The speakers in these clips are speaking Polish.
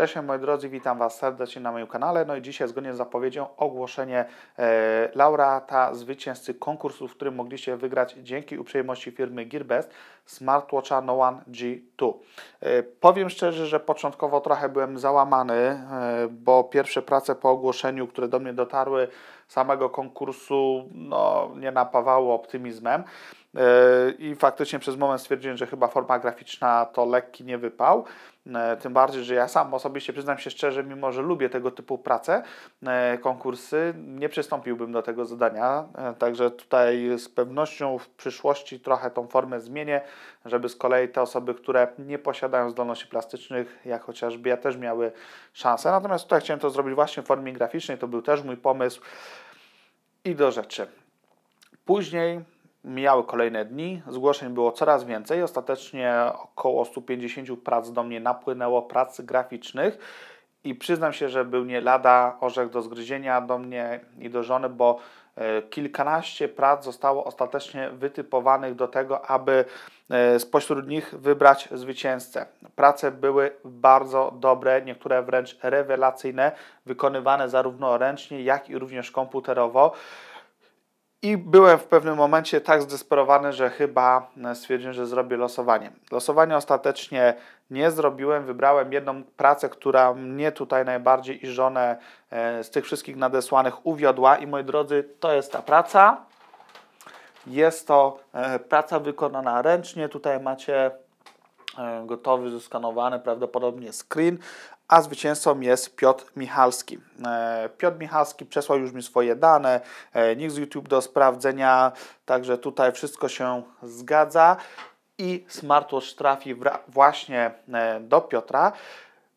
Cześć moi drodzy, witam Was serdecznie na moim kanale. No i dzisiaj zgodnie z zapowiedzią ogłoszenie e, laureata, zwycięzcy konkursu, w którym mogliście wygrać dzięki uprzejmości firmy Gearbest smartwatcha No One G2. E, powiem szczerze, że początkowo trochę byłem załamany, e, bo pierwsze prace po ogłoszeniu, które do mnie dotarły samego konkursu, no, nie napawało optymizmem. E, I faktycznie przez moment stwierdziłem, że chyba forma graficzna to lekki nie wypał. E, tym bardziej, że ja sam osobiście przyznam się szczerze, mimo że lubię tego typu prace, e, konkursy, nie przystąpiłbym do tego zadania. Także tutaj z pewnością w przyszłości trochę tą formę zmienię, żeby z kolei te osoby, które nie posiadają zdolności plastycznych, jak chociażby ja też miały szansę. Natomiast tutaj chciałem to zrobić właśnie w formie graficznej, to był też mój pomysł. I do rzeczy. Później Mijały kolejne dni, zgłoszeń było coraz więcej. Ostatecznie około 150 prac do mnie napłynęło, prac graficznych. I przyznam się, że był nie lada orzech do zgryzienia do mnie i do żony, bo e, kilkanaście prac zostało ostatecznie wytypowanych do tego, aby e, spośród nich wybrać zwycięzcę. Prace były bardzo dobre, niektóre wręcz rewelacyjne, wykonywane zarówno ręcznie, jak i również komputerowo. I byłem w pewnym momencie tak zdesperowany, że chyba e, stwierdziłem, że zrobię losowanie. Losowanie ostatecznie nie zrobiłem. Wybrałem jedną pracę, która mnie tutaj najbardziej i żonę e, z tych wszystkich nadesłanych uwiodła. I moi drodzy, to jest ta praca. Jest to e, praca wykonana ręcznie. Tutaj macie gotowy, zeskanowany prawdopodobnie screen, a zwycięzcą jest Piotr Michalski. E, Piotr Michalski przesłał już mi swoje dane, e, nick z YouTube do sprawdzenia, także tutaj wszystko się zgadza i smartwatch trafi właśnie e, do Piotra.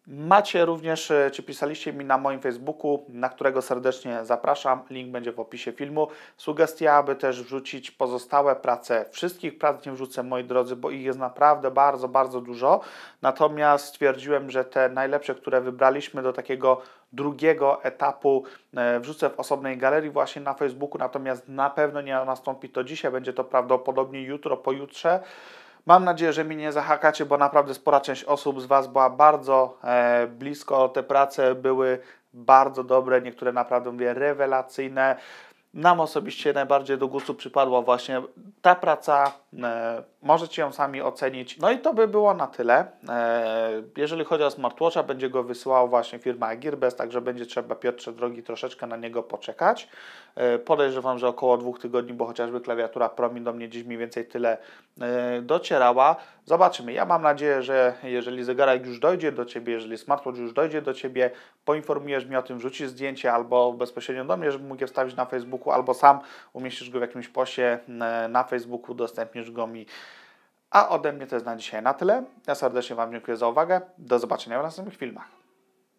Macie również, e, czy pisaliście mi na moim Facebooku, na którego serdecznie zapraszam, link będzie w opisie filmu. Sugestia, aby też wrzucić pozostałe prace. Wszystkich prac nie wrzucę, moi drodzy, bo ich jest naprawdę bardzo, bardzo dużo. Natomiast stwierdziłem, że te najlepsze, które wybraliśmy do takiego drugiego etapu e, wrzucę w osobnej galerii właśnie na Facebooku, natomiast na pewno nie nastąpi to dzisiaj, będzie to prawdopodobnie jutro, pojutrze. Mam nadzieję, że mi nie zahakacie, bo naprawdę spora część osób z Was była bardzo e, blisko. Te prace były bardzo dobre, niektóre naprawdę mówię rewelacyjne. Nam osobiście najbardziej do gustu przypadła właśnie ta praca. E, możecie ją sami ocenić. No i to by było na tyle. E, jeżeli chodzi o smartwatcha, będzie go wysyłała właśnie firma Gearbest, także będzie trzeba Piotrze drogi troszeczkę na niego poczekać. E, podejrzewam, że około dwóch tygodni, bo chociażby klawiatura Promi do mnie dziś mniej więcej tyle e, docierała. Zobaczymy. Ja mam nadzieję, że jeżeli zegarek już dojdzie do Ciebie, jeżeli smartwatch już dojdzie do Ciebie, poinformujesz mnie o tym, wrzucisz zdjęcie albo bezpośrednio do mnie, żebym mógł je wstawić na Facebooku, albo sam umieścisz go w jakimś poście na Facebooku, udostępnisz go mi. A ode mnie to jest na dzisiaj na tyle. Ja serdecznie Wam dziękuję za uwagę. Do zobaczenia w następnych filmach.